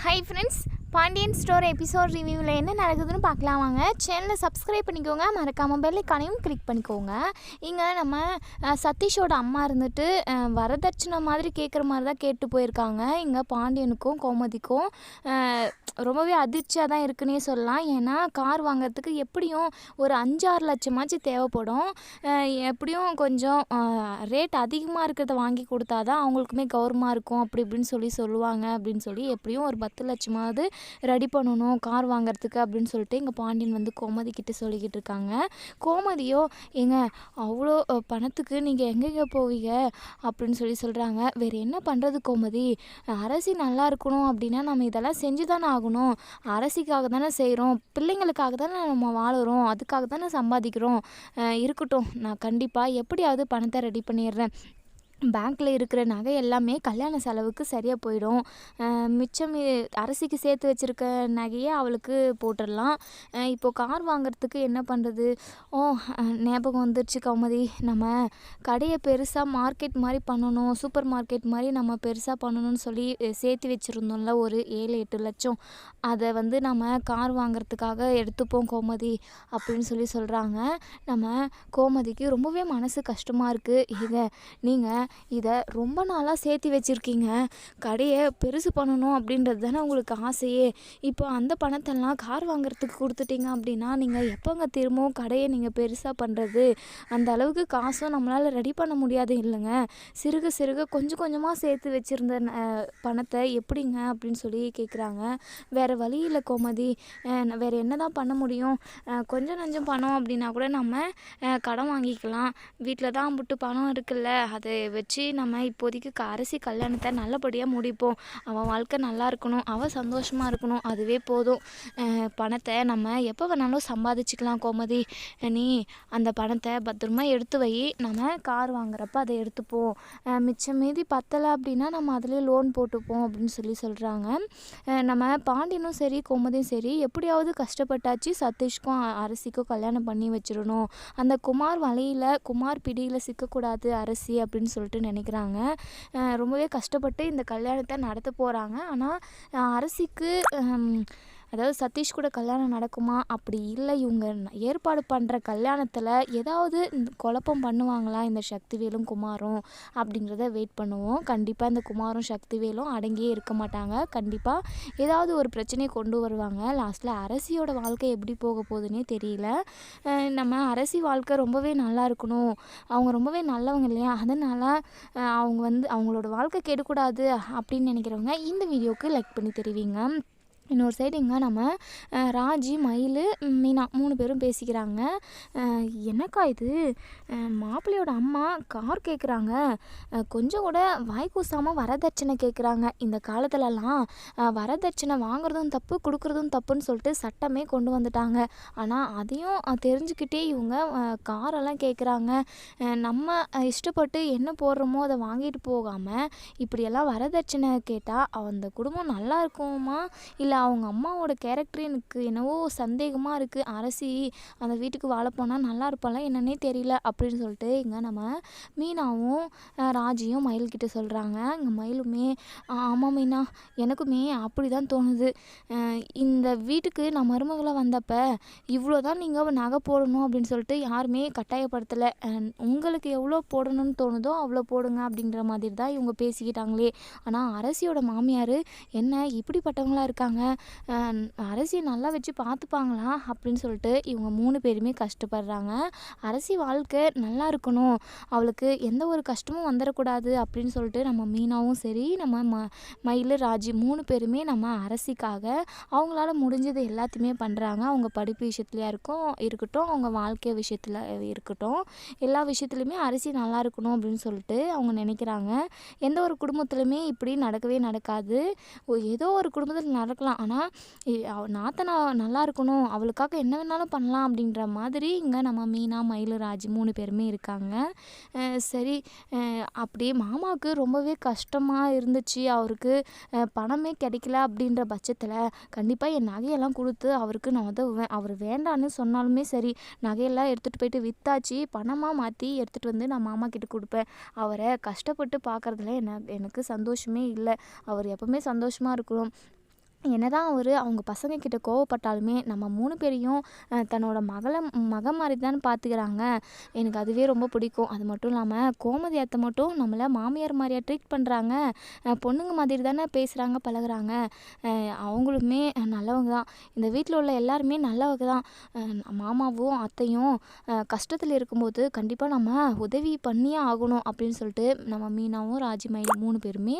Hi friends Pandian store episode ரிவ்யூவில் என்ன நடக்குதுன்னு பார்க்கலாம் வாங்க. சேனலை சப்ஸ்கிரைப் பண்ணிக்கோங்க. மறக்காமல் பெல்லைக்கானையும் கிளிக் பண்ணிக்கோங்க. இங்கே நம்ம சதீஷோட அம்மா இருந்துட்டு வரதட்சணை மாதிரி கேட்குற மாதிரி தான் கேட்டு போயிருக்காங்க. இங்கே பாண்டியனுக்கும் கோமதிக்கும் ரொம்பவே அதிர்ச்சியாக தான் இருக்குன்னே சொல்லலாம். ஏன்னா கார் வாங்கிறதுக்கு எப்படியும் ஒரு அஞ்சாறு லட்சமாச்சும் தேவைப்படும். எப்படியும் கொஞ்சம் ரேட் அதிகமாக இருக்கிறத வாங்கி கொடுத்தா தான் அவங்களுக்குமே கௌரவமாக இருக்கும். அப்படி இப்படின்னு சொல்லி சொல்லுவாங்க. அப்படின்னு சொல்லி எப்படியும் ஒரு பத்து லட்சமாவது ரெடி பண்ணணும் கார் வாங்குறதுக்கு அப்படின்னு சொல்லிட்டு எங்கள் பாண்டியன் வந்து கோமதி கிட்ட சொல்லிக்கிட்டு இருக்காங்க. கோமதியோ ஏங்க அவ்வளோ பணத்துக்கு நீங்கள் எங்கெங்கே போவீங்க? அப்படின்னு சொல்லி சொல்கிறாங்க வேறு என்ன பண்ணுறது கோமதி? அரசி நல்லா இருக்கணும் அப்படின்னா நம்ம இதெல்லாம் செஞ்சு தானே ஆகணும். அரசிக்காக தானே செய்கிறோம் பிள்ளைங்களுக்காக தானே நம்ம வாழுறோம். அதுக்காக தானே சம்பாதிக்கிறோம். இருக்கட்டும். நான் கண்டிப்பாக எப்படியாவது பணத்தை ரெடி பண்ணிடுறேன். பேங்க்கில் இருக்கிற நகை எல்லாமே கல்யாண செலவுக்கு சரியாக போயிடும். மிச்சம் அரசிக்கு சேர்த்து வச்சுருக்க நகையை அவளுக்கு போட்டுடலாம். இப்போது கார் வாங்குறதுக்கு என்ன பண்ணுறது ஓ ஞாபகம் வந்துருச்சு கௌமதி. நம்ம கடையை பெருசாக மார்க்கெட் மாதிரி பண்ணணும். சூப்பர் மார்க்கெட் மாதிரி நம்ம பெருசாக பண்ணணும்னு சொல்லி சேர்த்து வச்சுருந்தோம்ல ஒரு ஏழு எட்டு லட்சம். அதை வந்து நம்ம கார் வாங்குறதுக்காக எடுத்துப்போம் கோமதி அப்படின்னு சொல்லி சொல்கிறாங்க நம்ம கோமதிக்கு ரொம்பவே மனசு கஷ்டமாக இருக்குது இதை நீங்கள் இதை ரொம்ப நாளாக சேர்த்து வச்சுருக்கீங்க. கடையை பெருசு பண்ணணும் அப்படின்றது தானே உங்களுக்கு ஆசையே. இப்போ அந்த பணத்தெல்லாம் கார் வாங்குறதுக்கு கொடுத்துட்டீங்க அப்படின்னா நீங்கள் எப்போங்க திரும்பவும் கடையை நீங்கள் பெருசாக பண்ணுறது அந்த அளவுக்கு காசும் நம்மளால் ரெடி பண்ண முடியாது இல்லைங்க. சிறுக சிறுக கொஞ்சம் கொஞ்சமாக சேர்த்து வச்சுருந்த பணத்தை எப்படிங்க அப்படின்னு சொல்லி கேட்குறாங்க வேறு வழி இல்லை கோமதி. வேறு என்ன தான் பண்ண முடியும்? கொஞ்சம் நஞ்சம் பணம் அப்படின்னா கூட நம்ம கடன் வாங்கிக்கலாம். வீட்டில் தான் அம்புட்டு பணம் இருக்குல்ல அது வச்சு நம்ம இப்போதைக்கு அரசி கல்யாணத்தை நல்லபடியாக முடிப்போம். அவன் வாழ்க்கை நல்லா இருக்கணும். அவள் சந்தோஷமாக இருக்கணும். அதுவே போதும். பணத்தை நம்ம எப்போ வேணாலும் சம்பாதிச்சுக்கலாம் கோமதி. நீ அந்த பணத்தை பத்திரமா எடுத்து வை. நம்ம கார் வாங்குறப்ப அதை எடுத்துப்போம். மிச்சம் மீதி பத்தலை அப்படின்னா நம்ம அதிலே லோன் போட்டுப்போம் அப்படின்னு சொல்லி சொல்கிறாங்க நம்ம பாண்டியனும் சரி கோமதியும் சரி எப்படியாவது கஷ்டப்பட்டாச்சு சதீஷ்க்கும் அரசிக்கும் கல்யாணம் பண்ணி வச்சிடணும். அந்த குமார் வலையில் குமார் பிடியில் சிக்கக்கூடாது அரசி அப்படின்னு சொல்லிட்டு நினைக்கிறாங்க. ரொம்பவே கஷ்டப்பட்டு இந்த கல்யாணத்தை நடத்த போகிறாங்க ஆனால் அரசிக்கு அதாவது சதீஷ் கூட கல்யாணம் நடக்குமா? அப்படி இல்லை இவங்க ஏற்பாடு பண்ணுற கல்யாணத்தில் ஏதாவது இந்த குழப்பம் பண்ணுவாங்களா? இந்த சக்திவேலும் குமாரும் அப்படிங்கிறத வெயிட் பண்ணுவோம். கண்டிப்பாக இந்த குமாரும் சக்திவேலும் அடங்கியே இருக்க மாட்டாங்க. கண்டிப்பாக ஏதாவது ஒரு பிரச்சனையை கொண்டு வருவாங்க. லாஸ்ட்டில் அரசியோட வாழ்க்கை எப்படி போக போகுதுன்னே தெரியல. நம்ம அரசி வாழ்க்கை ரொம்பவே நல்லா இருக்கணும். அவங்க ரொம்பவே நல்லவங்க இல்லையா? அதனால் அவங்க வந்து அவங்களோட வாழ்க்கை கெடக்கூடாது அப்படின்னு நினைக்கிறவங்க இந்த வீடியோவுக்கு லைக் பண்ணி தெரிவிங்க. இன்னொரு சைடு இங்கே நம்ம ராஜி மயில் மீனா மூணு பேரும் பேசிக்கிறாங்க. என்னக்கா இது? மாப்பிள்ளையோட அம்மா கார் கேட்குறாங்க கொஞ்சம் கூட வாய் கூசாமல் வரதட்சணை கேட்குறாங்க இந்த காலத்துலலாம் வரதட்சணை வாங்குறதும் தப்பு கொடுக்குறதும் தப்புன்னு சொல்லிட்டு சட்டமே கொண்டு வந்துட்டாங்க. ஆனால் அதையும் தெரிஞ்சுக்கிட்டே இவங்க காரெல்லாம் கேட்குறாங்க நம்ம இஷ்டப்பட்டு என்ன போடுறோமோ அதை வாங்கிட்டு போகாமல் இப்படியெல்லாம் வரதட்சணை கேட்டால் அந்த குடும்பம் நல்லா இருக்குமா? இல்லை அவங்க அம்மாவோட கேரக்டர் எனக்கு என்னவோ சந்தேகமாக இருக்குது அரசி அந்த வீட்டுக்கு வாழ போனால் நல்லா இருப்பாளா என்னன்னே தெரியல அப்படின்னு சொல்லிட்டு இங்கே நம்ம மீனாவும் ராஜியும் மயில்கிட்ட சொல்கிறாங்க இங்கே மயிலுமே ஆமாம் மீனா எனக்குமே அப்படி தான் தோணுது இந்த வீட்டுக்கு நான் மருமகளை வந்தப்போ இவ்வளோ தான் நீங்கள் நகை போடணும் அப்படின்னு சொல்லிட்டு யாருமே கட்டாயப்படுத்தலை. உங்களுக்கு எவ்வளோ போடணும்னு தோணுதோ அவ்வளோ போடுங்க அப்படிங்கிற மாதிரி தான் இவங்க பேசிக்கிட்டாங்களே. ஆனால் அரசியோட மாமியார் என்ன இப்படிப்பட்டவங்களா இருக்காங்க? அரசியை நல்லா வச்சு பார்த்துப்பாங்களா அப்படின்னு சொல்லிட்டு இவங்க மூணு பேருமே கஷ்டப்படுறாங்க. அரசி வாழ்க்கை நல்லா இருக்கணும். அவளுக்கு எந்த ஒரு கஷ்டமும் வந்துடக்கூடாது அப்படின்னு சொல்லிட்டு நம்ம மீனாவும் சரி நம்ம ம மயில் ராஜி மூணு பேருமே நம்ம அரசிக்காக அவங்களால முடிஞ்சது எல்லாத்தையுமே பண்ணுறாங்க அவங்க படிப்பு விஷயத்துலையா இருக்கும் இருக்கட்டும் அவங்க வாழ்க்கை விஷயத்தில் இருக்கட்டும். எல்லா விஷயத்துலையுமே அரிசி நல்லா இருக்கணும் அப்படின்னு சொல்லிட்டு அவங்க நினைக்கிறாங்க. எந்த ஒரு குடும்பத்துலையுமே இப்படி நடக்கவே நடக்காது. ஏதோ ஒரு குடும்பத்தில் நடக்கலாம். ஆனால் நாத்தனா நல்லா இருக்கணும் அவளுக்காக என்ன வேணாலும் பண்ணலாம் அப்படின்ற மாதிரி இங்கே நம்ம மீனா மயில் மூணு பேருமே இருக்காங்க. சரி அப்படியே மாமாவுக்கு ரொம்பவே கஷ்டமாக இருந்துச்சு. அவருக்கு பணமே கிடைக்கல அப்படின்ற பட்சத்தில் கண்டிப்பாக என் நகையெல்லாம் கொடுத்து அவருக்கு நான் உதவுவேன். அவர் வேண்டான்னு சொன்னாலுமே சரி நகையெல்லாம் எடுத்துகிட்டு போயிட்டு வித்தாச்சு. பணமாக மாற்றி எடுத்துகிட்டு வந்து நான் மாமா கிட்ட கொடுப்பேன். அவரை கஷ்டப்பட்டு பார்க்குறதுல என்ன எனக்கு சந்தோஷமே இல்லை. அவர் எப்பவுமே சந்தோஷமாக இருக்கணும். என்னதான் அவர் அவங்க பசங்க கிட்ட கோவப்பட்டாலுமே நம்ம மூணு பேரையும் தன்னோட மகளை மக மாதிரி தான் பார்த்துக்கிறாங்க எனக்கு அதுவே ரொம்ப பிடிக்கும். அது மட்டும் இல்லாமல் கோமதி அத்தை மட்டும் நம்மளை மாமியார் மாதிரியாக ட்ரீட் பண்ணுறாங்க பொண்ணுங்க மாதிரி தானே பேசுகிறாங்க பழகுறாங்க அவங்களுமே நல்லவங்க தான் இந்த வீட்டில் உள்ள எல்லாருமே நல்லவங்க தான் மாமாவும் அத்தையும் கஷ்டத்தில் இருக்கும்போது கண்டிப்பாக நம்ம உதவி பண்ணியே ஆகணும் அப்படின்னு சொல்லிட்டு நம்ம மீனாவும் ராஜிமயிலும் மூணு பேருமே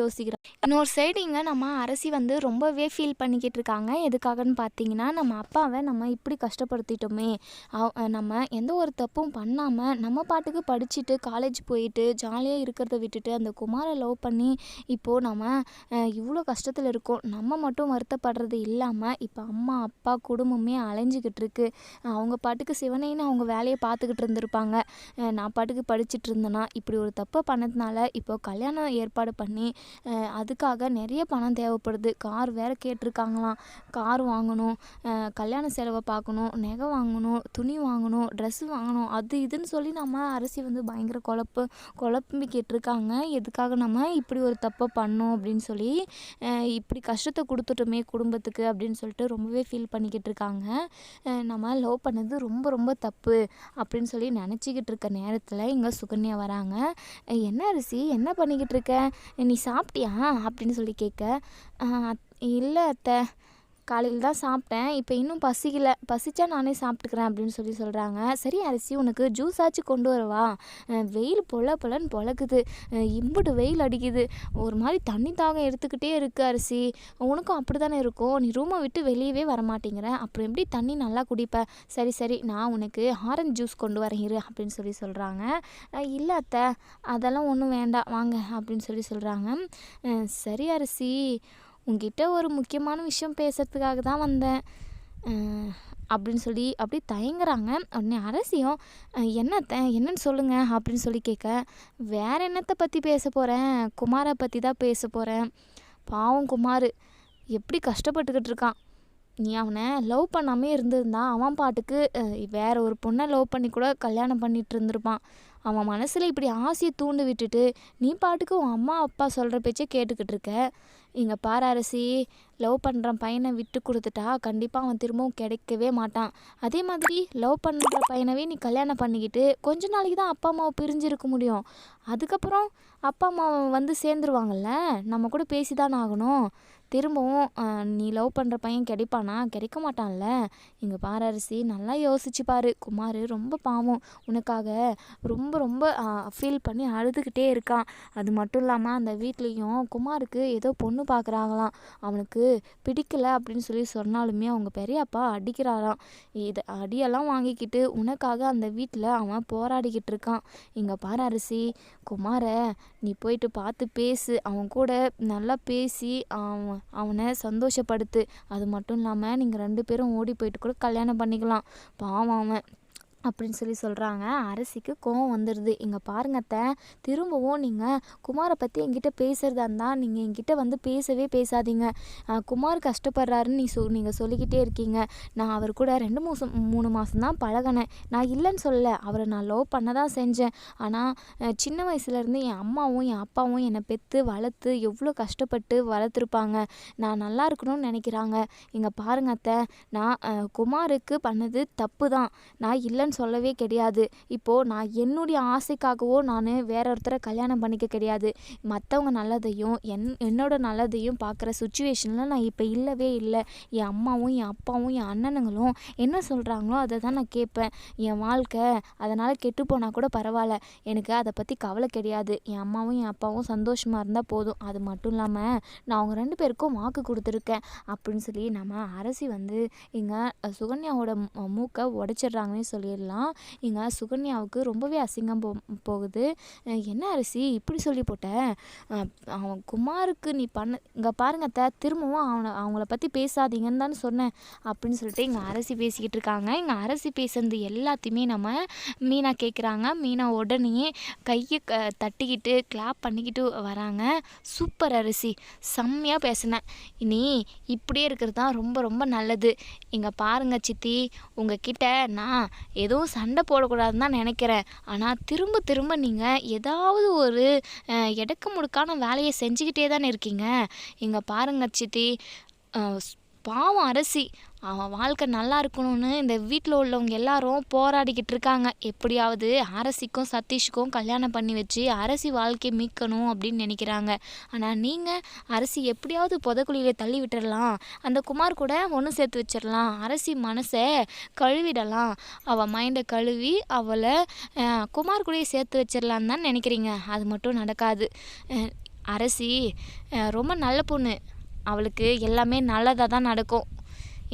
யோசிக்கிறோம். இன்னொரு சைடு இங்கே நம்ம அரசி வந்து ரொம்ப ரொம்பவே ஃபீல் பண்ணிக்கிட்டு இருக்காங்க எதுக்காகன்னு பார்த்தீங்கன்னா நம்ம அப்பாவை நம்ம இப்படி கஷ்டப்படுத்திட்டோமே. நம்ம எந்த ஒரு தப்பும் பண்ணாமல் நம்ம பாட்டுக்கு படிச்சுட்டு காலேஜ் போயிட்டு ஜாலியாக இருக்கிறத விட்டுட்டு அந்த குமாரை லவ் பண்ணி இப்போது நம்ம இவ்வளோ கஷ்டத்தில் இருக்கோம். நம்ம மட்டும் வருத்தப்படுறது இல்லாமல் இப்போ அம்மா அப்பா குடும்பமே அலைஞ்சிக்கிட்டு இருக்கு அவங்க பாட்டுக்கு சிவனைன்னு அவங்க வேலையை பார்த்துக்கிட்டு இருந்திருப்பாங்க. நான் பாட்டுக்கு படிச்சுட்டு இருந்தேன்னா இப்படி ஒரு தப்பை பண்ணதுனால இப்போ கல்யாணம் ஏற்பாடு பண்ணி அதுக்காக நிறைய பணம் தேவைப்படுது. கார் வேறு கேட்டிருக்காங்களாம். கார் வாங்கணும் கல்யாண செலவை பார்க்கணும் நகை வாங்கணும் துணி வாங்கணும் ட்ரெஸ்ஸு வாங்கணும் அது இதுன்னு சொல்லி நம்ம அரசி வந்து பயங்கர குழப்பு குழம்பிக்கிட்டு இருக்காங்க எதுக்காக நம்ம இப்படி ஒரு தப்பை பண்ணோம் அப்படின்னு சொல்லி இப்படி கஷ்டத்தை கொடுத்துட்டோமே குடும்பத்துக்கு அப்படின்னு சொல்லிட்டு ரொம்பவே ஃபீல் பண்ணிக்கிட்டு இருக்காங்க. நம்ம லவ் பண்ணது ரொம்ப ரொம்ப தப்பு அப்படின்னு சொல்லி நினச்சிக்கிட்டு இருக்க நேரத்தில் இங்கே சுகன்யா வராங்க. என்ன அரிசி என்ன பண்ணிக்கிட்டு இருக்க? நீ சாப்பிட்டியா? அப்படின்னு சொல்லி கேட்க இல்லை அத்தை. காலையில் தான் சாப்பிட்டேன். இப்போ இன்னும் பசிக்கல. பசிச்சா நானே சாப்பிட்டுக்கிறேன் அப்படின்னு சொல்லி சொல்கிறாங்க சரி அரிசி உனக்கு ஜூஸ் ஆச்சு கொண்டு வரவா வெயில் பொல பொலன்னு பொழக்குது இம்புட்டு வெயில் அடிக்குது. ஒரு மாதிரி தண்ணி தாகம் எடுத்துக்கிட்டே இருக்கு அரிசி. உனக்கும் அப்படி தானே இருக்கும்? நீ ரூமை விட்டு வெளியவே வர மாட்டேங்கிற அப்புறம் எப்படி தண்ணி நல்லா குடிப்ப? சரி சரி நான் உனக்கு ஆரஞ்சு ஜூஸ் கொண்டு வரேன் இரு அப்படின்னு சொல்லி சொல்கிறாங்க இல்லை அத்தை. அதெல்லாம் ஒன்றும் வேண்டாம். வாங்க அப்படின்னு சொல்லி சொல்கிறாங்க சரி அரிசி. உங்ககிட்ட ஒரு முக்கியமான விஷயம் பேசுகிறதுக்காக தான் வந்தேன். அப்படின்னு சொல்லி அப்படி தயங்குறாங்க. உடனே அரசியும் என்னத்த என்னன்னு சொல்லுங்கள் அப்படின்னு சொல்லி கேட்க வேறு என்னத்தை பற்றி பேச போகிறேன் குமாரை பற்றி தான் பேச போகிறேன் பாவம் குமார் எப்படி கஷ்டப்பட்டுக்கிட்டு இருக்கான். நீ அவனை லவ் பண்ணாமே இருந்திருந்தா அவன் பாட்டுக்கு வேற ஒரு பொண்ணை லவ் பண்ணி கூட கல்யாணம் பண்ணிட்டு இருந்திருப்பான். அவன் மனசில் இப்படி ஆசையை தூண்டு விட்டுட்டு நீ பாட்டுக்கு உன் அம்மா அப்பா சொல்கிற பேச்சே கேட்டுக்கிட்டு இருக்க. இங்கே பாரு அரசி. லவ் பண்ணுற பையனை விட்டு கொடுத்துட்டா கண்டிப்பாக அவன் திரும்பவும் கிடைக்கவே மாட்டான். அதே மாதிரி லவ் பண்ணுற பையனவே நீ கல்யாணம் பண்ணிக்கிட்டு கொஞ்ச நாளைக்கு தான் அப்பா அம்மாவை பிரிஞ்சிருக்க முடியும். அதுக்கப்புறம் அப்பா அம்மா வந்து சேர்ந்துருவாங்கல்ல நம்ம கூட பேசி தானே ஆகணும். திரும்பவும் நீ லவ் பண்ணுற பையன் கிடைப்பானா? கிடைக்க மாட்டான்ல. இங்கே பாரு அரிசி நல்லா யோசிச்சு பாரு. குமார் ரொம்ப பாவம். உனக்காக ரொம்ப ரொம்ப ஃபீல் பண்ணி அழுதுகிட்டே இருக்கான். அது மட்டும் இல்லாமல் அந்த வீட்லேயும் குமாருக்கு ஏதோ பொண்ணு பார்க்குறாங்களாம் அவனுக்கு பிடிக்கல அப்படின்னு சொல்லி சொன்னாலுமே அவங்க பெரியப்பா அடிக்கிறாராம். இது அடியெல்லாம் வாங்கிக்கிட்டு உனக்காக அந்த வீட்டில் அவன் போராடிக்கிட்டு இருக்கான். இங்கே பாரு அரிசி குமார நீ போயிட்டு பார்த்து பேசு. அவன் கூட நல்லா பேசி அவன் அவனை சந்தோஷப்படுத்து. அது மட்டும் இல்லாமல் நீங்கள் ரெண்டு பேரும் ஓடி போயிட்டு கூட கல்யாணம் பண்ணிக்கலாம். பாவம் அவன். அப்படின்னு சொல்லி சொல்கிறாங்க அரசிக்கு கோவம் வந்துடுது இங்கே பாருங்க அத்தை திரும்பவும் நீங்கள் குமாரை பற்றி என்கிட்ட பேசுகிறதா இருந்தால் நீங்கள் என்கிட்ட வந்து பேசவே பேசாதீங்க. குமார் கஷ்டப்படுறாருன்னு நீ சொ நீங்கள் சொல்லிக்கிட்டே இருக்கீங்க. நான் அவர் கூட ரெண்டு மாதம் மூணு மாதம் தான் பழகினேன். நான் இல்லைன்னு சொல்லலை. அவரை நான் லவ் பண்ண தான் செஞ்சேன். ஆனால் சின்ன வயசுலேருந்து என் அம்மாவும் என் அப்பாவும் என்னை பெற்று வளர்த்து எவ்வளோ கஷ்டப்பட்டு வளர்த்துருப்பாங்க. நான் நல்லா இருக்கணும்னு நினைக்கிறாங்க. இங்கே பாருங்க அத்தை நான் குமாருக்கு பண்ணது தப்பு தான். நான் இல்லைன்னு சொல்லவே கிடையாது. இப்போது நான் என்னுடைய ஆசைக்காகவோ நான் வேற ஒருத்தரை கல்யாணம் பண்ணிக்க கிடையாது. மற்றவங்க நல்லதையும் என் என்னோட நல்லதையும் பார்க்குற சுச்சுவேஷனில் நான் இப்போ இல்லவே இல்லை. என் அம்மாவும் என் அப்பாவும் என் அண்ணனுங்களும் என்ன சொல்கிறாங்களோ அதை தான் நான் கேட்பேன். என் வாழ்க்கை அதனால் கெட்டு போனால் கூட பரவாயில்ல. எனக்கு அதை பற்றி கவலை கிடையாது. என் அம்மாவும் என் அப்பாவும் சந்தோஷமாக இருந்தால் போதும். அது மட்டும் இல்லாமல் நான் அவங்க ரெண்டு பேருக்கும் வாக்கு கொடுத்துருக்கேன். அப்படின்னு சொல்லி நம்ம அரசி வந்து இங்கே சுகன்யாவோட மூக்கை மூக்கை உடைச்சிடுறாங்கன்னே போயிடலாம். இங்கே சுகன்யாவுக்கு ரொம்பவே அசிங்கம் போ போகுது. என்ன அரிசி இப்படி சொல்லி போட்ட? அவன் குமாருக்கு நீ பண்ண இங்கே பாருங்க அத்தை திரும்பவும் அவனை அவங்கள பற்றி பேசாதீங்கன்னு தானே சொன்னேன். அப்படின்னு சொல்லிட்டு இங்கே அரசி பேசிக்கிட்டு இருக்காங்க. இங்கே அரசி பேசுனது எல்லாத்தையுமே நம்ம மீனா கேட்குறாங்க மீனா உடனே கையை க தட்டிக்கிட்டு கிளாப் பண்ணிக்கிட்டு வராங்க. சூப்பர் அரிசி. செம்மையாக பேசினேன் இனி இப்படியே இருக்கிறது தான் ரொம்ப ரொம்ப நல்லது. இங்கே பாருங்க சித்தி உங்ககிட்ட நான் எதுவும் சண்டை போடக்கூடாதுன்னு தான் நினைக்கிறேன். ஆனால் திரும்ப திரும்ப நீங்கள் ஏதாவது ஒரு அஹ், எடக்கு முடுக்கான வேலையை செஞ்சுக்கிட்டே தானே இருக்கீங்க. இங்கே பாருங்க சித்தி பாவம் அரசி. அவன் வாழ்க்கை நல்லா இருக்கணும்னு இந்த வீட்டில் உள்ளவங்க எல்லாரும் போராடிக்கிட்டு இருக்காங்க. எப்படியாவது அரசிக்கும் சதீஷுக்கும் கல்யாணம் பண்ணி வச்சு அரசி வாழ்க்கையை மீட்கணும் அப்படின்னு நினைக்கிறாங்க. ஆனால் நீங்கள் அரசி எப்படியாவது புதக்குழியில் தள்ளி விட்டுடலாம் அந்த குமார் கூட ஒன்று சேர்த்து வச்சிடலாம். அரசி மனசை கழுவிடலாம். அவள் மைண்டை கழுவி அவளை குமார் கூடயே சேர்த்து வச்சிடலான்னு தான் நினைக்கிறீங்க. அது மட்டும் நடக்காது. அரசி ரொம்ப நல்ல பொண்ணு. அவளுக்கு எல்லாமே நல்லதாக தான் நடக்கும்.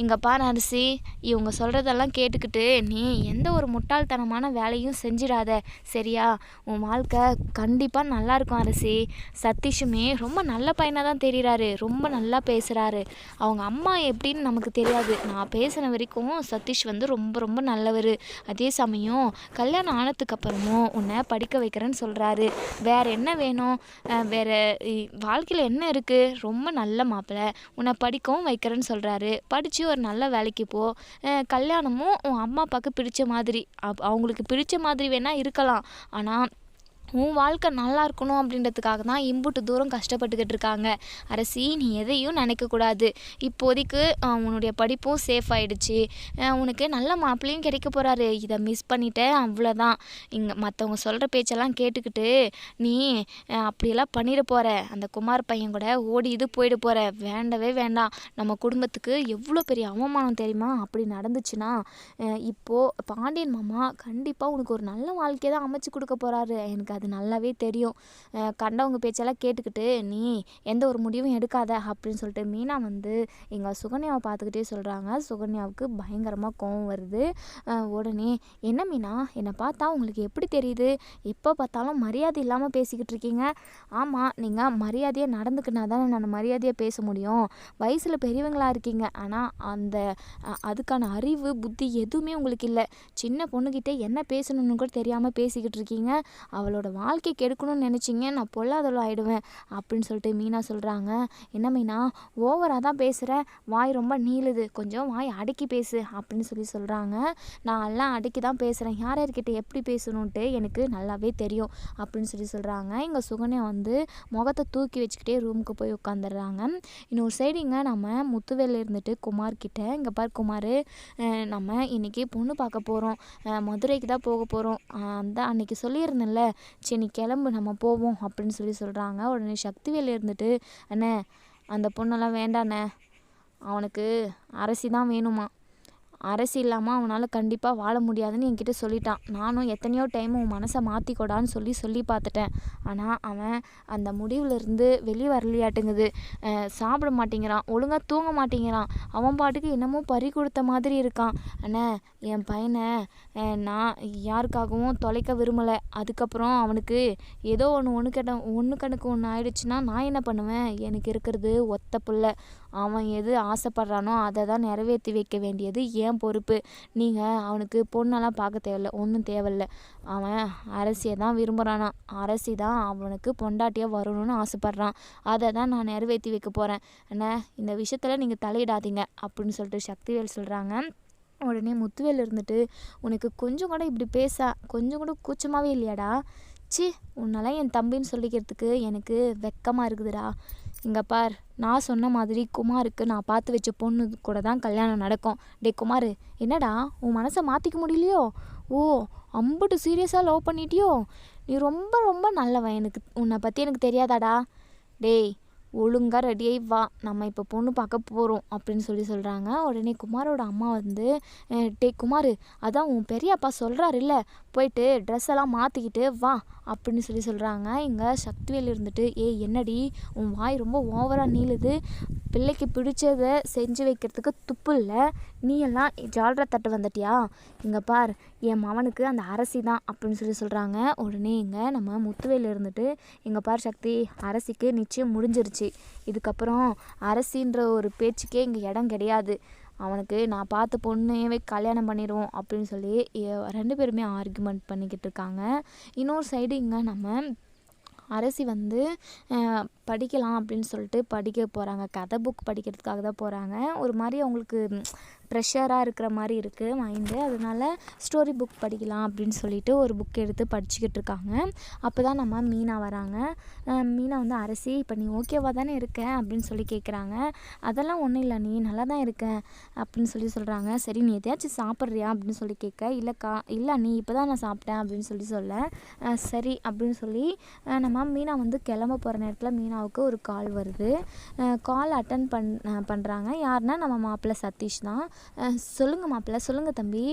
இங்கே பாரு அரிசி இவங்க சொல்கிறதெல்லாம் கேட்டுக்கிட்டு நீ எந்த ஒரு முட்டாள்தனமான வேலையும் செஞ்சிடாத சரியா? உன் வாழ்க்கை கண்டிப்பாக நல்லாயிருக்கும் அரிசி. சதீஷுமே ரொம்ப நல்ல பையனாக தான் தெரிகிறாரு ரொம்ப நல்லா பேசுகிறாரு அவங்க அம்மா எப்படின்னு நமக்கு தெரியாது. நான் பேசின வரைக்கும் சதீஷ் வந்து ரொம்ப ரொம்ப நல்லவர். அதே சமயம் கல்யாணம் ஆனதுக்கு அப்புறமும் உன்னை படிக்க வைக்கிறேன்னு சொல்கிறாரு வேறு என்ன வேணும்? வேறு வாழ்க்கையில் என்ன இருக்குது ரொம்ப நல்ல மாப்பிள்ளை உன்னை படிக்கவும் வைக்கிறேன்னு சொல்கிறாரு படித்து ஒரு நல்ல வேலைக்கு போ. கல்யாணமும் உன் அம்மா அப்பாவுக்கு பிடிச்ச மாதிரி. அப் அவங்களுக்கு பிடிச்ச மாதிரி வேணால் இருக்கலாம். ஆனால் உன் வாழ்க்கை நல்லா இருக்கணும் அப்படின்றதுக்காக தான் இம்புட்டு தூரம் கஷ்டப்பட்டுக்கிட்டு இருக்காங்க. அரசி நீ எதையும் நினைக்கக்கூடாது இப்போதைக்கு உன்னுடைய படிப்பும் சேஃப் ஆகிடுச்சு உனக்கு நல்ல மாப்பிள்ளையும் கிடைக்க போகிறாரு இதை மிஸ் பண்ணிட்டேன் அவ்வளோதான் இங்கே மற்றவங்க சொல்கிற பேச்செல்லாம் கேட்டுக்கிட்டு நீ அப்படியெல்லாம் பண்ணிட போகிற அந்த குமார் பையன் கூட ஓடி இது போயிட போகிற வேண்டவே வேண்டாம். நம்ம குடும்பத்துக்கு எவ்வளோ பெரிய அவமானம் தெரியுமா? அப்படி நடந்துச்சுன்னா இப்போது பாண்டியன் மாமா கண்டிப்பாக உனக்கு ஒரு நல்ல வாழ்க்கையை தான் அமைச்சு கொடுக்க போகிறாரு எனக்கு அது அது நல்லாவே தெரியும். கண்டவங்க பேச்செல்லாம் கேட்டுக்கிட்டு நீ எந்த ஒரு முடிவும் எடுக்காத அப்படின்னு சொல்லிட்டு மீனா வந்து எங்கள் சுகன்யாவை பார்த்துக்கிட்டே சொல்கிறாங்க சுகன்யாவுக்கு பயங்கரமாக கோவம் வருது. உடனே என்ன மீனா? என்னை பார்த்தா உங்களுக்கு எப்படி தெரியுது? எப்போ பார்த்தாலும் மரியாதை இல்லாமல் பேசிக்கிட்டு இருக்கீங்க? ஆமாம் நீங்கள் மரியாதையாக நடந்துக்கினா தானே நான் மரியாதையாக பேச முடியும். வயசில் பெரியவங்களாக இருக்கீங்க. ஆனால் அந்த அதுக்கான அறிவு புத்தி எதுவுமே உங்களுக்கு இல்லை. சின்ன பொண்ணுக்கிட்ட என்ன பேசணும்னு கூட தெரியாமல் பேசிக்கிட்டு இருக்கீங்க. அவளோட வாழ்க்கை கெடுக்கணும்னு நினச்சிங்க நான் பொல்லாதவள் ஆகிடுவேன் அப்படின்னு சொல்லிட்டு மீனா சொல்கிறாங்க என்ன மீனா ஓவராக தான் பேசுகிற வாய் ரொம்ப நீளுது. கொஞ்சம் வாய் அடக்கி பேசு அப்படின்னு சொல்லி சொல்கிறாங்க நான் எல்லாம் அடக்கி தான் பேசுகிறேன் யார் யார்கிட்ட எப்படி பேசணுன்ட்டு எனக்கு நல்லாவே தெரியும் அப்படின்னு சொல்லி சொல்கிறாங்க இங்கே சுகன்யா வந்து முகத்தை தூக்கி வச்சுக்கிட்டே ரூமுக்கு போய் உட்காந்துடுறாங்க. இன்னொரு சைடுங்க நம்ம முத்துவேல இருந்துட்டு குமார்கிட்ட இங்கே பார் குமார் நம்ம இன்னைக்கு பொண்ணு பார்க்க போகிறோம் மதுரைக்கு தான் போக போகிறோம் அந்த அன்னைக்கு சொல்லியிருந்தேன்ல சரி நீ கிளம்பு நம்ம போவோம் அப்படின்னு சொல்லி சொல்கிறாங்க உடனே சக்திவேல் இருந்துட்டு அண்ணே அந்த பொண்ணெல்லாம் வேண்டாண்ணே. அவனுக்கு அரசி தான் வேணுமா? அரசு இல்லாமல் அவனால் கண்டிப்பாக வாழ முடியாதுன்னு என்கிட்ட சொல்லிட்டான். நானும் எத்தனையோ டைம் உன் மனசை மாற்றிக்கொடான்னு சொல்லி சொல்லி பார்த்துட்டேன். ஆனால் அவன் அந்த முடிவுலேருந்து வெளியே வரலையாட்டுங்குது. சாப்பிட மாட்டேங்கிறான். ஒழுங்காக தூங்க மாட்டேங்கிறான். அவன் பாட்டுக்கு என்னமோ பறி கொடுத்த மாதிரி இருக்கான். அண்ணே என் பையனை நான் யாருக்காகவும் தொலைக்க விரும்பலை. அதுக்கப்புறம் அவனுக்கு ஏதோ ஒன்று ஒன்று கெட்ட ஒன்று கணக்கு ஒன்று ஆயிடுச்சுன்னா நான் என்ன பண்ணுவேன்? எனக்கு இருக்கிறது ஒத்த பிள்ளை. அவன் எது ஆசைப்படுறானோ அதை தான் நிறைவேற்றி வைக்க வேண்டியது ஏன் பொறுப்பு. நீங்கள் அவனுக்கு பொண்ணெல்லாம் பார்க்க தேவையில்ல ஒன்றும் தேவையில்ல. அவன் அரசியை தான் விரும்புகிறானா அரசி தான் அவனுக்கு பொண்டாட்டியாக வரணும்னு ஆசைப்பட்றான். அதை தான் நான் நிறைவேற்றி வைக்க போகிறேன் என்ன இந்த விஷயத்தில் நீங்கள் தலையிடாதீங்க அப்படின்னு சொல்லிட்டு சக்திவேல் சொல்கிறாங்க உடனே முத்துவேல் இருந்துட்டு உனக்கு கொஞ்சம் கூட இப்படி பேச கொஞ்சம் கூட கூச்சமாகவே இல்லையாடா? சி உன்னெல்லாம் என் தம்பின்னு சொல்லிக்கிறதுக்கு எனக்கு வெக்கமாக இருக்குதுடா. இங்கே பார் நான் சொன்ன மாதிரி குமாருக்கு நான் பார்த்து வச்ச பொண்ணு கூட தான் கல்யாணம் நடக்கும். டே குமார் என்னடா உன் மனசை மாற்றிக்க முடியலையோ? ஓ அம்புட்டு சீரியஸாக லவ் பண்ணிட்டியோ? நீ ரொம்ப ரொம்ப நல்லவன் எனக்கு உன்னை பற்றி எனக்கு தெரியாதாடா? டேய் ஒழுங்கா ரெடியாகி வா. நம்ம இப்போ பொண்ணு பார்க்க போகிறோம் அப்படின்னு சொல்லி சொல்கிறாங்க உடனே குமாரோட அம்மா வந்து டே குமார் அதான் உன் பெரியப்பா சொல்கிறாருல்ல போயிட்டு ட்ரெஸ் எல்லாம் மாற்றிக்கிட்டு வா அப்படின்னு சொல்லி சொல்கிறாங்க இங்கே சக்திவேல் இருந்துட்டு ஏய் என்னடி உன் வாய் ரொம்ப ஓவராக நீளுது. பிள்ளைக்கு பிடிச்சதை செஞ்சு வைக்கிறதுக்கு துப்பு இல்லை. நீ எல்லாம் ஜால்ரா தட்டு வந்துட்டியா? இங்கே பார் என் மவனுக்கு அந்த அரசி தான் அப்படின்னு சொல்லி சொல்கிறாங்க உடனே இங்கே நம்ம முத்துவேல் இருந்துட்டு எங்கள் பார் சக்தி அரசிக்கு நிச்சயம் முடிஞ்சிருச்சு. இதுக்கப்புறம் அரசின்ற ஒரு பேச்சுக்கே இங்கே இடம் கிடையாது. அவனுக்கு நான் பார்த்த பொண்ணையவே கல்யாணம் பண்ணிடுவோம் அப்படின்னு சொல்லி எ- ரெண்டு பேருமே ஆர்குமெண்ட் பண்ணிக்கிட்டு இருக்காங்க. இன்னொரு சைடு இங்கே நம்ம அரசி வந்து படிக்கலாம் அப்படின்னு சொல்லிட்டு படிக்க போகிறாங்க கதை புக் படிக்கிறதுக்காக தான் போகிறாங்க ஒரு மாதிரி அவங்களுக்கு ப்ரெஷராக இருக்கிற மாதிரி இருக்குது மைண்டு அதனால ஸ்டோரி புக் படிக்கலாம் அப்படின்னு சொல்லிட்டு ஒரு புக் எடுத்து படிச்சுக்கிட்டு இருக்காங்க. அப்போ தான் நம்ம மீனா வராங்க. மீனா வந்து அரசி இப்போ நீ ஓகேவாக தானே இருக்க? அப்படின்னு சொல்லி கேட்குறாங்க அதெல்லாம் ஒன்றும் இல்லை நீ நல்லா தான் இருக்க. அப்படின்னு சொல்லி சொல்கிறாங்க சரி நீ எதையாச்சும் சாப்பிட்றியா? அப்படின்னு சொல்லி கேட்க இல்லைக்கா இல்லை நீ இப்போ தான் நான் சாப்பிட்டேன். அப்படின்னு சொல்லி சொல்ல சரி. அப்படின்னு சொல்லி நம்ம மீனா வந்து கிளம்ப போகிற நேரத்தில் அர்ச்சனாவுக்கு ஒரு கால் வருது. கால் அட்டன் பண் பண்ணுறாங்க யாருன்னா நம்ம மாப்பிள்ளை சதீஷ் தான். சொல்லுங்கள் மாப்பிள்ளை சொல்லுங்கள் தம்பி.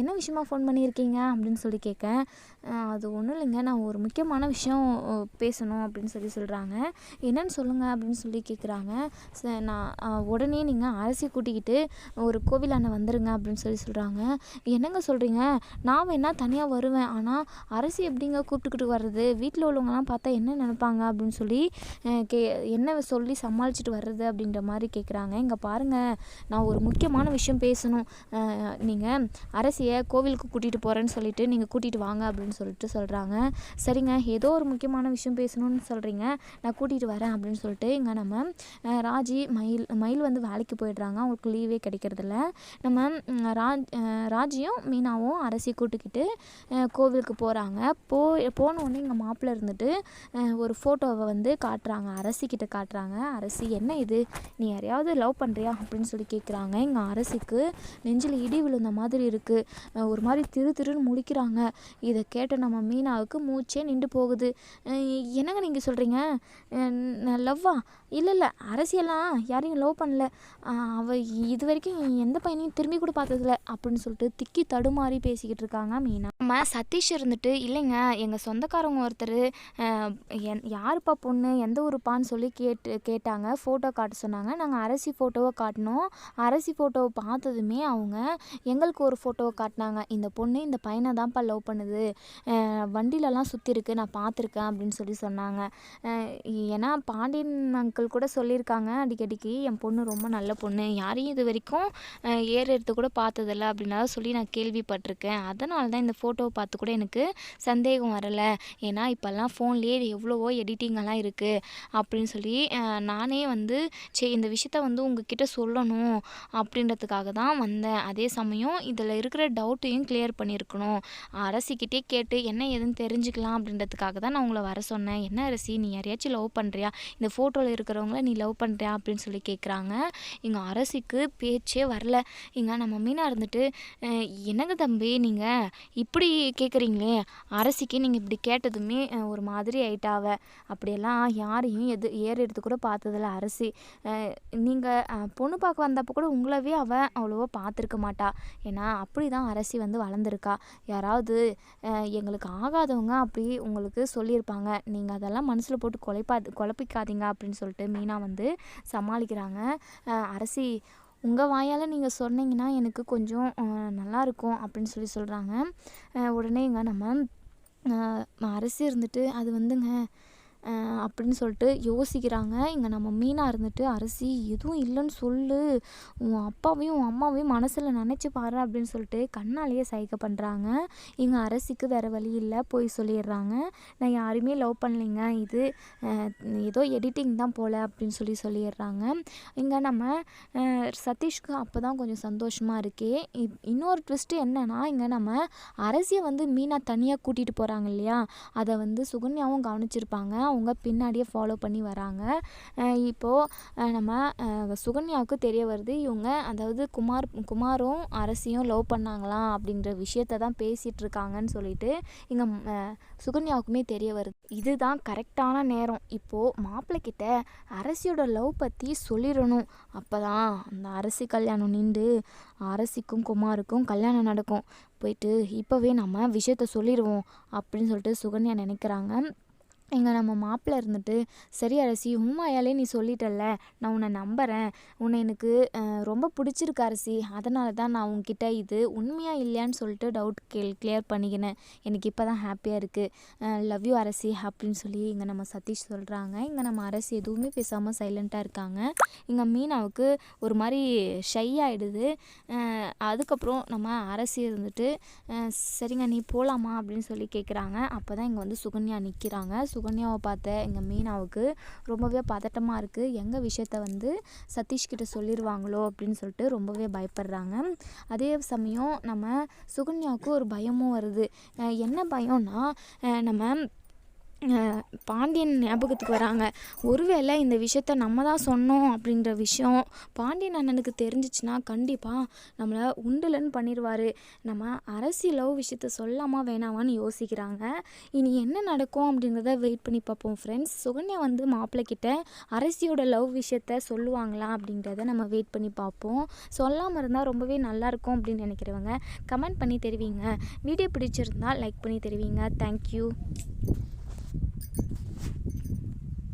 என்ன விஷயமா ஃபோன் பண்ணியிருக்கீங்க? அப்படின்னு சொல்லி கேட்க அது ஒன்றும் இல்லைங்க. நான் ஒரு முக்கியமான விஷயம் பேசணும் அப்படின்னு சொல்லி சொல்கிறாங்க என்னன்னு சொல்லுங்கள் அப்படின்னு சொல்லி கேட்குறாங்க ச நான் உடனே நீங்கள் அரசி கூட்டிக்கிட்டு ஒரு கோவிலாண்ட வந்துருங்க அப்படின்னு சொல்லி சொல்கிறாங்க என்னங்க சொல்கிறீங்க நான் வேணால் தனியாக வருவேன். ஆனால் அரசி எப்படிங்க கூப்பிட்டுக்கிட்டு வர்றது? வீட்டில் உள்ளவங்கலாம் பார்த்தா என்ன நினைப்பாங்க? அப்படின்னு சொல்லி கே என்ன சொல்லி சமாளிச்சுட்டு வர்றது அப்படின்ற மாதிரி கேட்குறாங்க இங்கே பாருங்கள் நான் ஒரு முக்கியமான விஷயம் பேசணும். நீங்கள் அரசியை கோவிலுக்கு கூட்டிகிட்டு போகிறேன்னு சொல்லிட்டு நீங்கள் கூட்டிகிட்டு வாங்க அப்படின்னு சொல்லிட்டு சொல்கிறாங்க சரிங்க ஏதோ ஒரு முக்கியமான விஷயம் பேசணும்னு சொல்கிறீங்க நான் கூட்டிகிட்டு வரேன் அப்படின்னு சொல்லிட்டு இங்கே நம்ம ராஜி மயில் மயில் வந்து வேலைக்கு போயிடுறாங்க. அவங்களுக்கு லீவே கிடைக்கிறதில்ல. நம்ம ராஜ் ராஜியும் மீனாவும் அரசி கூட்டிக்கிட்டு கோவிலுக்கு போகிறாங்க போ போன உடனே எங்கள் மாப்பிள்ளை இருந்துட்டு ஒரு ஃபோட்டோவை வந்து காட்டுறாங்க அரசிக்கிட்ட காட்டுறாங்க. அரசி என்ன இது? நீ யாரையாவது லவ் பண்ணுறியா அப்படின்னு சொல்லி கேட்குறாங்க எங்கள் அரசிக்கு நெஞ்சில் இடி விழுந்த மாதிரி இருக்குது ஒரு மாதிரி திரு திருன்னு முழிக்கிறாங்க. இதை கேட்ட நம்ம மீனாவுக்கு மூச்சே நின்று போகுது. என்னங்க நீங்கள் சொல்கிறீங்க லவ்வா? இல்லை இல்லை அரசியெல்லாம் யாரையும் லவ் பண்ணல. அவ இது வரைக்கும் எந்த பையனையும் திரும்பி கூட பார்த்ததில்ல அப்படின்னு சொல்லிட்டு திக்கி தடுமாறி பேசிக்கிட்டு இருக்காங்க மீனா. நம்ம சதீஷ் இருந்துட்டு இல்லைங்க எங்கள் சொந்தக்காரங்க ஒருத்தர் என் யாருப்பா பொண்ணு எந்த ஊருப்பான்னு சொல்லி கேட்டு கேட்டாங்க. ஃபோட்டோ காட்ட சொன்னாங்க. நாங்கள் அரசி ஃபோட்டோவை காட்டினோம். அரசி ஃபோட்டோவை பார்த்ததுமே அவங்க எங்களுக்கு ஒரு ஃபோட்டோவை காட்டினாங்க. இந்த பொண்ணு இந்த பையனை தான்ப்பா லவ் பண்ணுது. வண்டிலலாம் சுற்றி இருக்கு நான் பார்த்துருக்கேன் அப்படின்னு சொல்லி சொன்னாங்க. ஏன்னா பாண்டியன் அங்கிள் கூட சொல்லியிருக்காங்க. அடிக்கடிக்கு என் பொண்ணு ரொம்ப நல்ல பொண்ணு. யாரையும் இது வரைக்கும் ஏறு எடுத்து கூட பார்த்ததில்ல அப்படின்னாலும் சொல்லி நான் கேள்விப்பட்டிருக்கேன். அதனால தான் இந்த ஃபோட்டோவை பார்த்து கூட எனக்கு சந்தேகம் வரலை. ஏன்னா இப்போல்லாம் ஃபோன்லேயே எவ்வளவோ எடிட்டிங்கெல்லாம் இருக்குது அப்படின்னு சொல்லி நானே வந்து சரி இந்த விஷயத்த வந்து உங்ககிட்ட சொல்லணும் அப்படின்றதுக்காக தான் வந்தேன். அதே சமயம் இதில் இருக்கிற டவுட்டையும் கிளியர் பண்ணியிருக்கணும். அரசிக்கிட்டே கேட்டு என்ன ஏதுன்னு தெரிஞ்சுக்கலாம் அப்படின்றதுக்காக தான் நான் உங்களை வர சொன்னேன். என்ன அரசி நீ யாரையாச்சும் லவ் பண்ணுறியா இந்த ஃபோட்டோவில் இருக்க இருக்கிறவங்கள நீ லவ் பண்ணுறியா அப்படின்னு சொல்லி கேட்குறாங்க எங்கள் அரசிக்கு பேச்சே வரல. இங்கே நம்ம மீனாக இருந்துட்டு என்னங்க தம்பி நீங்கள் இப்படி கேட்குறீங்களே அரசிக்கு நீங்கள் இப்படி கேட்டதுமே ஒரு மாதிரி ஆயிட்டாவ. அப்படியெல்லாம் யாரையும் எது ஏறு எடுத்து கூட பார்த்ததில்ல அரசி. நீங்கள் பொண்ணு பார்க்க வந்தப்போ கூட உங்களவே அவள் அவ்வளோவா பார்த்துருக்க மாட்டா. ஏன்னா அப்படி தான் அரசி வந்து வளர்ந்துருக்கா. யாராவது எங்களுக்கு ஆகாதவங்க அப்படி உங்களுக்கு சொல்லியிருப்பாங்க. நீங்கள் அதெல்லாம் மனசில் போட்டு குழப்பா குழப்பிக்காதீங்க அப்படின்னு சொல்லிட்டு மீனா வந்து சமாளிக்கிறாங்க. அரசி உங்கள் வாயால் நீங்கள் சொன்னீங்கன்னா எனக்கு கொஞ்சம் நல்லாயிருக்கும் நல்லா இருக்கும் அப்படின்னு சொல்லி சொல்கிறாங்க உடனே இங்கே நம்ம அரசி இருந்துட்டு அது வந்துங்க அப்படின்னு சொல்லிட்டு யோசிக்கிறாங்க. இங்கே நம்ம மீனாக இருந்துட்டு அரசி எதுவும் இல்லைன்னு சொல்லு. உன் அப்பாவையும் உன் அம்மாவையும் மனசில் நினச்சி பாரு அப்படின்னு சொல்லிட்டு கண்ணாலேயே சைக்க பண்ணுறாங்க இங்கே அரசிக்கு வேறு வழி இல்லை போய் சொல்லிடுறாங்க. நான் யாருமே லவ் பண்ணலைங்க. இது ஏதோ எடிட்டிங் தான் போல் அப்படின்னு சொல்லி சொல்லிடுறாங்க. இங்கே நம்ம சதீஷ்க்கு அப்போ தான் கொஞ்சம் சந்தோஷமாக இருக்கே. இப்- இன்னொரு ட்விஸ்ட்டு என்னென்னா இங்கே நம்ம அரசியை வந்து மீனா தனியாக கூட்டிகிட்டு போகிறாங்க இல்லையா? அதை வந்து சுகன்யாவும் கவனிச்சிருப்பாங்க. அவங்க பின்னாடியே ஃபாலோ பண்ணி வராங்க. இப்போது நம்ம சுகன்யாவுக்கு தெரிய வருது இவங்க அதாவது குமார் குமாரும் அரசியும் லவ் பண்ணாங்களாம் அப்படின்ற விஷயத்த தான் பேசிகிட்டு இருக்காங்கன்னு சொல்லிட்டு இங்கே சுகன்யாவுக்குமே தெரிய வருது. இதுதான் கரெக்டான நேரம். இப்போது மாப்பிள்ளை கிட்ட அரசியோட லவ் பற்றி சொல்லிடணும். அப்போ தான் அந்த அரசி கல்யாணம் நின்று அரசிக்கும் குமாருக்கும் கல்யாணம் நடக்கும். போயிட்டு இப்போவே நம்ம விஷயத்த சொல்லிடுவோம் அப்படின்னு சொல்லிட்டு சுகன்யா நினைக்கிறாங்க. இங்கே நம்ம மாப்பிள்ளை இருந்துட்டு சரி அரசி உண்மையாலே நீ சொல்லிட்டல்ல நான் உன்னை நம்புகிறேன் உன்னை எனக்கு ரொம்ப பிடிச்சிருக்கு அரசி. அதனால தான் நான் உன்கிட்ட இது உண்மையாக இல்லையான்னு சொல்லிட்டு டவுட் கேள் கிளியர் பண்ணிக்கினேன். எனக்கு இப்போ தான் ஹாப்பியாக இருக்குது லவ் யூ அரசி அப்படின்னு சொல்லி இங்கே நம்ம சதீஷ் சொல்கிறாங்க இங்கே நம்ம அரசி எதுவுமே பேசாமல் சைலண்ட்டாக இருக்காங்க. இங்கே மீனாவுக்கு ஒரு மாதிரி ஷை ஆகிடுது அதுக்கப்புறம் நம்ம அரசி இருந்துட்டு சரிங்க நீ போகலாமா அப்படின்னு சொல்லி கேட்குறாங்க அப்போ தான் இங்கே வந்து சுகன்யா நிற்கிறாங்க சுகன்யாவை பார்த்த எங்கள் மீனாவுக்கு ரொம்பவே பதட்டமாக இருக்குது எங்கள் விஷயத்த வந்து சதீஷ்கிட்ட சொல்லிடுவாங்களோ அப்படின்னு சொல்லிட்டு ரொம்பவே பயப்படுறாங்க. அதே சமயம் நம்ம சுகன்யாவுக்கு ஒரு பயமும் வருது. என்ன பயம்னா நம்ம பாண்டியன் ஞாபகத்துக்கு வராங்க. ஒருவேளை இந்த விஷயத்த நம்ம தான் சொன்னோம் அப்படின்ற விஷயம் பாண்டியன் அண்ணனுக்கு தெரிஞ்சிச்சுன்னா கண்டிப்பாக நம்மளை உண்டுலன்னு பண்ணிடுவார் நம்ம அரசி லவ் விஷயத்த சொல்லாமா வேணாமான்னு யோசிக்கிறாங்க. இனி என்ன நடக்கும் அப்படிங்கிறத வெயிட் பண்ணி பார்ப்போம் ஃப்ரெண்ட்ஸ் சுகன்யா வந்து மாப்பிள்ளை கிட்ட அரசியோட லவ் விஷயத்த சொல்லுவாங்களா அப்படின்றத நம்ம வெயிட் பண்ணி பார்ப்போம். சொல்லாமல் இருந்தால் ரொம்பவே நல்லாயிருக்கும் அப்படின்னு நினைக்கிறவங்க கமெண்ட் பண்ணி தெரிவிங்க. வீடியோ பிடிச்சிருந்தால் லைக் பண்ணி தெரிவிங்க. தேங்க்யூ